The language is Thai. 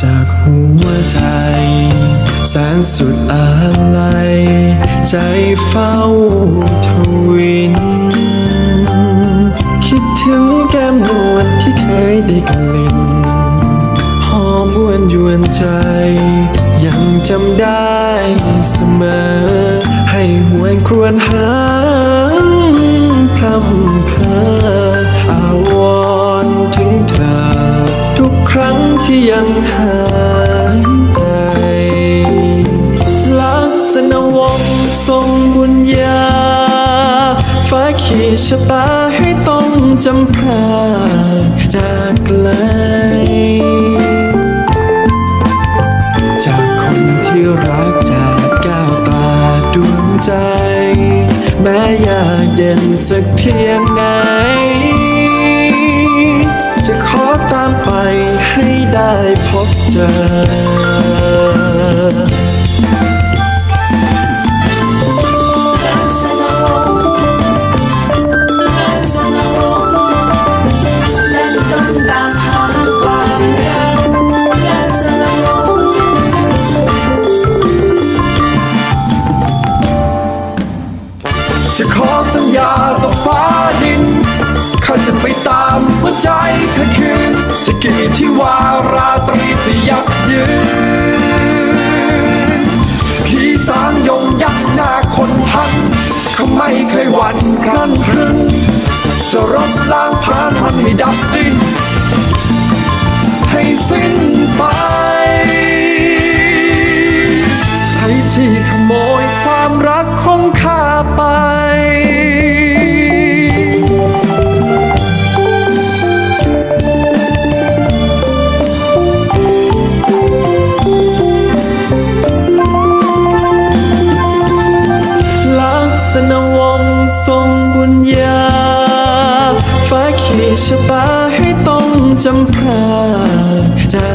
จากหัวใจ แสนสุดอะไร ใจเฝ้าทวิน คิดถึงแก้มนวลที่เคยได้กลิ่นหอมบวนยวนใจ ยังจำได้เสมอ ให้หวนครวญหาพรำ ที่ยังหายใจ ลักษณะวงทรงบุญญาฟ้าขีชะตาให้ต้องจำพราจากไกล จากคนที่รักจากแก้วตาดวงใจ แม้ยากเย็นสักเพียงไหน จะขอสัญญาต่อฟ้าดิน ข้าจะไปตามหัวใจเธอคืน จะกี่ที่วาราตรีจะยับยืน วันครั้นครึ่งจะรบล้างผ่านมันให้ดับดิ้นให้สิ้นไปให้ที่ขโมยความรักของข้า ชะตาให้ต้องจำพระจาก